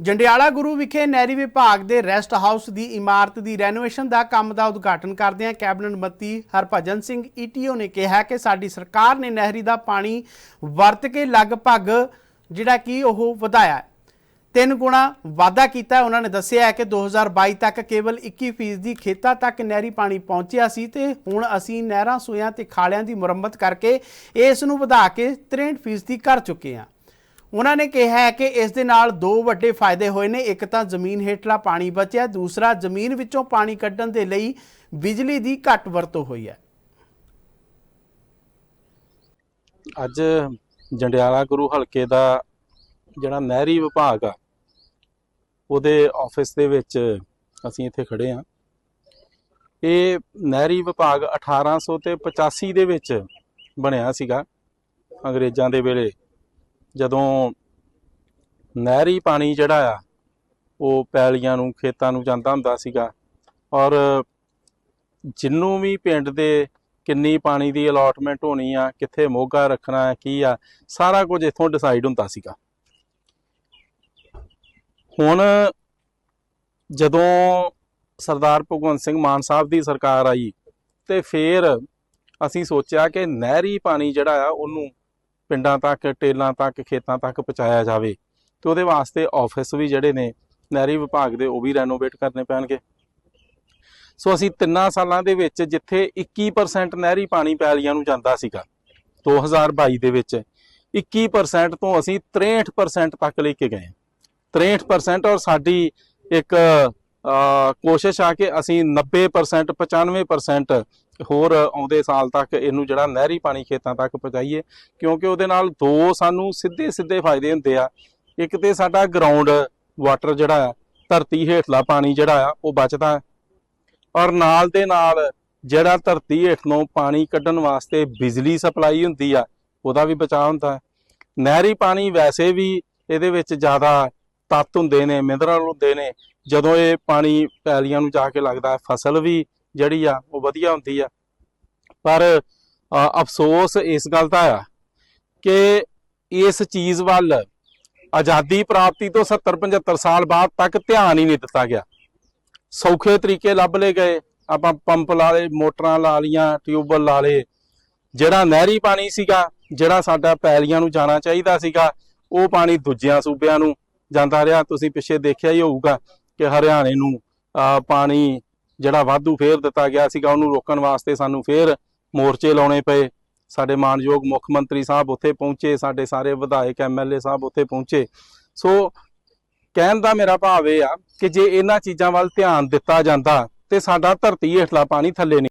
ਜੰਡਿਆਲਾ ਗੁਰੂ ਵਿਖੇ ਨਹਿਰੀ ਵਿਭਾਗ ਦੇ ਰੈਸਟ ਹਾਊਸ ਦੀ ਇਮਾਰਤ ਦੀ ਰੈਨੋਵੇਸ਼ਨ ਦਾ ਕੰਮ ਦਾ ਉਦਘਾਟਨ ਕਰਦਿਆਂ ਕੈਬਨਿਟ ਮੰਤਰੀ ਹਰਭਜਨ ਸਿੰਘ ਈਟੀਓ ਨੇ ਕਿਹਾ ਕਿ ਸਾਡੀ ਸਰਕਾਰ ਨੇ ਨਹਿਰੀ ਦਾ ਪਾਣੀ ਵਰਤ ਕੇ ਲਗਭਗ ਜਿਹੜਾ ਕਿ ਉਹ ਵਧਾਇਆ ਤਿੰਨ ਗੁਣਾ ਵਾਧਾ ਕੀਤਾ ਉਹਨਾਂ ਨੇ ਦੱਸਿਆ ਹੈ ਕਿ 2022 ਤੱਕ ਕੇਵਲ 21% ਖੇਤਾਂ ਤੱਕ ਨਹਿਰੀ ਪਾਣੀ ਪਹੁੰਚਿਆ ਸੀ ਤੇ ਹੁਣ ਅਸੀਂ ਨਹਿਰਾਂ, ਸੂਇਆਂ ਤੇ ਖਾਲਿਆਂ ਦੀ ਮੁਰੰਮਤ ਕਰਕੇ ਇਸ ਨੂੰ ਵਧਾ ਕੇ 63% ਕਰ ਚੁੱਕੇ ਹਾਂ। ਉਹਨਾਂ ਨੇ ਕਿਹਾ ਹੈ ਕਿ ਇਸ ਦੇ ਨਾਲ ਦੋ ਵੱਡੇ ਫਾਇਦੇ ਹੋਏ ਨੇ। ਇੱਕ ਤਾਂ ਜ਼ਮੀਨ ਹੇਠਲਾ ਪਾਣੀ ਬਚਿਆ, ਦੂਸਰਾ ਜ਼ਮੀਨ ਵਿੱਚੋਂ ਪਾਣੀ ਕੱਢਣ ਦੇ ਲਈ ਬਿਜਲੀ ਦੀ ਘੱਟ ਵਰਤੋਂ ਹੋਈ ਹੈ। ਅੱਜ ਜੰਡਿਆਲਾ ਗੁਰੂ ਹਲਕੇ ਦਾ ਜਿਹੜਾ ਨਹਿਰੀ ਵਿਭਾਗ ਆ, ਉਹਦੇ ਆਫਿਸ ਦੇ ਵਿੱਚ ਅਸੀਂ ਇੱਥੇ ਖੜੇ ਆ ਇਹ ਨਹਿਰੀ ਵਿਭਾਗ 1800 ਤੇ 85 ਦੇ ਵਿੱਚ ਬਣਿਆ ਸੀਗਾ। ਅੰਗਰੇਜ਼ਾਂ ਦੇ ਵੇਲੇ ਜਦੋਂ ਨਹਿਰੀ ਪਾਣੀ ਜਿਹੜਾ ਆ, ਉਹ ਪੈਲੀਆਂ ਨੂੰ, ਖੇਤਾਂ ਨੂੰ ਜਾਂਦਾ ਹੁੰਦਾ ਸੀਗਾ ਔਰ ਜਿੰਨੂੰ ਵੀ ਪਿੰਡ ਦੇ ਕਿੰਨੀ ਪਾਣੀ ਦੀ ਅਲਾਟਮੈਂਟ ਹੋਣੀ ਆ, ਕਿੱਥੇ ਮੋਗਾ ਰੱਖਣਾ ਹੈ, ਕੀ ਆ, ਸਾਰਾ ਕੁਝ ਇੱਥੋਂ ਡਿਸਾਈਡ ਹੁੰਦਾ ਸੀਗਾ। ਹੁਣ ਜਦੋਂ ਸਰਦਾਰ ਭਗਵੰਤ ਸਿੰਘ ਮਾਨ ਸਾਹਿਬ ਦੀ ਸਰਕਾਰ ਆਈ ਤੇ ਫੇਰ ਅਸੀਂ ਸੋਚਿਆ ਕਿ ਨਹਿਰੀ ਪਾਣੀ ਜਿਹੜਾ ਆ, ਉਹਨੂੰ ਪਿੰਡਾਂ ਤੱਕ, ਟੇਲਾਂ ਤੱਕ, ਖੇਤਾਂ ਤੱਕ ਪਹੁੰਚਾਇਆ ਜਾਵੇ। ਤੇ ਉਹਦੇ ਵਾਸਤੇ ਆਫਿਸ ਵੀ ਜਿਹੜੇ ਨੇ, ਨਹਿਰੀ ਵਿਭਾਗ ਦੇ ਉਹ ਵੀ ਰੈਨੋਵੇਟ ਕਰਨੇ ਪੈਣਗੇ। ਸੋ ਅਸੀਂ ਤਿੰਨਾਂ ਸਾਲਾਂ ਦੇ ਵਿੱਚ ਜਿੱਥੇ 21% ਨਹਿਰੀ ਪਾਣੀ ਪੈਲੀਆਂ ਨੂੰ ਜਾਂਦਾ ਸੀਗਾ 2022 ਦੇ ਵਿੱਚ 21% ਤੋਂ ਅਸੀਂ 63% ਤੱਕ ਲੈ ਕੇ ਗਏ। 63% ਔਰ ਸਾਡੀ ਇੱਕ ਕੋਸ਼ਿਸ਼ ਆ ਕਿ ਅਸੀਂ 90% 95% ਹੋਰ ਆਉਂਦੇ ਸਾਲ ਤੱਕ ਇਹਨੂੰ ਜਿਹੜਾ ਨਹਿਰੀ ਪਾਣੀ ਖੇਤਾਂ ਤੱਕ ਪਹੁੰਚਾਈਏ, ਕਿਉਂਕਿ ਉਹਦੇ ਨਾਲ ਦੋ ਸਾਨੂੰ ਸਿੱਧੇ ਸਿੱਧੇ ਫਾਇਦੇ ਹੁੰਦੇ ਆ। ਇੱਕ ਤੇ ਸਾਡਾ ਗਰਾਊਂਡ ਵਾਟਰ ਜਿਹੜਾ ਆ, ਧਰਤੀ ਹੇਠਲਾ ਪਾਣੀ ਜਿਹੜਾ ਆ, ਉਹ ਬਚਦਾ ਔਰ ਨਾਲ ਦੇ ਨਾਲ ਜਿਹੜਾ ਧਰਤੀ ਹੇਠੋਂ ਪਾਣੀ ਕੱਢਣ ਵਾਸਤੇ ਬਿਜਲੀ ਸਪਲਾਈ ਹੁੰਦੀ ਆ, ਉਹਦਾ ਵੀ ਬਚਾਅ ਹੁੰਦਾ ਨਹਿਰੀ ਪਾਣੀ ਵੈਸੇ ਵੀ ਇਹਦੇ ਵਿੱਚ ਜ਼ਿਆਦਾ ਤੱਤ ਹੁੰਦੇ ਨੇ, ਮਿਨਰਲ ਹੁੰਦੇ ਨੇ, ਜਦੋਂ ਇਹ ਪਾਣੀ ਪੈਲੀਆਂ ਨੂੰ ਜਾ ਕੇ ਲੱਗਦਾ ਫਸਲ ਵੀ ਜਿਹੜੀ ਆ, ਉਹ ਵਧੀਆ ਹੁੰਦੀ ਆ। ਪਰ ਅਫਸੋਸ ਇਸ ਗੱਲ ਦਾ ਆ ਕਿ ਇਸ ਚੀਜ਼ ਵੱਲ ਆਜ਼ਾਦੀ ਪ੍ਰਾਪਤੀ ਤੋਂ 70 75 ਸਾਲ ਬਾਅਦ ਤੱਕ ਧਿਆਨ ਹੀ ਨਹੀਂ ਦਿੱਤਾ ਗਿਆ। ਸੌਖੇ ਤਰੀਕੇ ਲੱਭ ਲਏ ਗਏ। ਆਪਾਂ ਪੰਪ ਲਾ ਲਏ, ਮੋਟਰਾਂ ਲਾ ਲੀਆਂ ਟਿਊਬਵੈੱਲ ਲਾ ਲਏ। ਜਿਹੜਾ ਨਹਿਰੀ ਪਾਣੀ ਸੀਗਾ, ਜਿਹੜਾ ਸਾਡਾ ਪੈਲੀਆਂ ਨੂੰ ਜਾਣਾ ਚਾਹੀਦਾ ਸੀਗਾ, ਉਹ ਪਾਣੀ ਦੂਜਿਆਂ ਸੂਬਿਆਂ ਨੂੰ ਜਾਂਦਾ ਰਿਹਾ। ਤੁਸੀਂ ਪਿੱਛੇ ਦੇਖਿਆ ਹੀ ਹੋਊਗਾ ਕਿ ਹਰਿਆਣੇ ਨੂੰ ਪਾਣੀ ਜਿਹੜਾ ਵਾਧੂ ਫੇਰ ਦਿੱਤਾ ਗਿਆ ਸੀਗਾ, ਉਹਨੂੰ ਰੋਕਣ ਵਾਸਤੇ ਸਾਨੂੰ ਫੇਰ ਮੋਰਚੇ ਲਾਉਣੇ ਪਏ। ਸਾਡੇ ਮਾਨਯੋਗ ਮੁੱਖ ਮੰਤਰੀ ਸਾਹਿਬ ਉੱਥੇ ਪਹੁੰਚੇ, ਸਾਡੇ ਸਾਰੇ ਵਿਧਾਇਕ ਐਮਐਲਏ ਸਾਹਿਬ ਉੱਥੇ ਪਹੁੰਚੇ। ਸੋ, ਕਹਿਣ ਦਾ ਮੇਰਾ ਭਾਵ ਇਹ ਆ ਕਿ ਜੇ ਇਹਨਾਂ ਚੀਜ਼ਾਂ ਵੱਲ ਧਿਆਨ ਦਿੱਤਾ ਜਾਂਦਾ ਤੇ ਸਾਡਾ ਧਰਤੀ ਹੇਠਲਾ ਪਾਣੀ ਥੱਲੇ ਨਹੀਂ